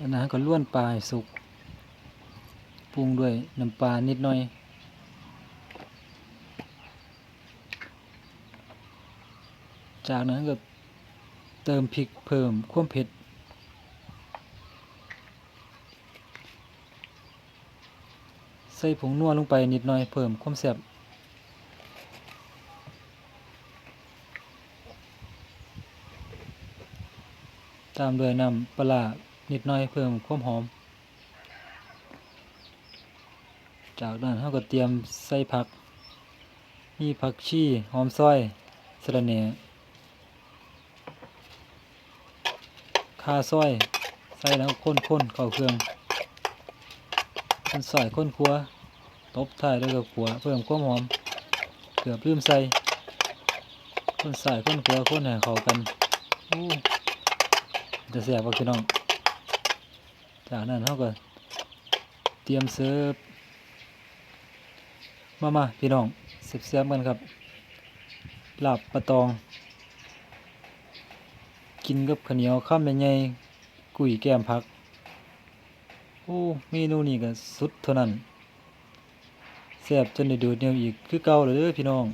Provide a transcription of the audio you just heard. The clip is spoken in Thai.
อันนั้นก็ล้วนปลาสุกปรุงด้วยน้ำปลานิดหน่อย จากนั้นก็เติมพริกเพิ่มความเผ็ดใส่ผงนัวลงไปนิดหน่อยเพิ่มความแซ่บตามด้วยน้ำปลา นิดหน่อยเพิ่มความหอม จากนั้นเราก็เตรียมใส่ผัก มีผักชีหอมซอยสะระแหน่ข่าซอย ใส่แล้วข้นๆเข้าเครื่องคนใส่ข้นครัวตบท้ายด้วยกับขัวเพิ่มความหอม เกือบลืมใส่คนใส่ข้นครัวคนให้เข้ากันจะแซ่บบ่พี่น้อง จากนั้นเราก็เตรียมเสิร์ฟมามาพี่น้องเสียบกันครับลาบปลาตอง กินกับข้าวเหนียวข้ามใหญ่ๆกุ้ยแก้มผัก โอ้เมนูนี้ก็สุดเท่านั้นแซ่บจนได้ดูดเนียวอีกคือเก่าเลยเด้อพี่น้อง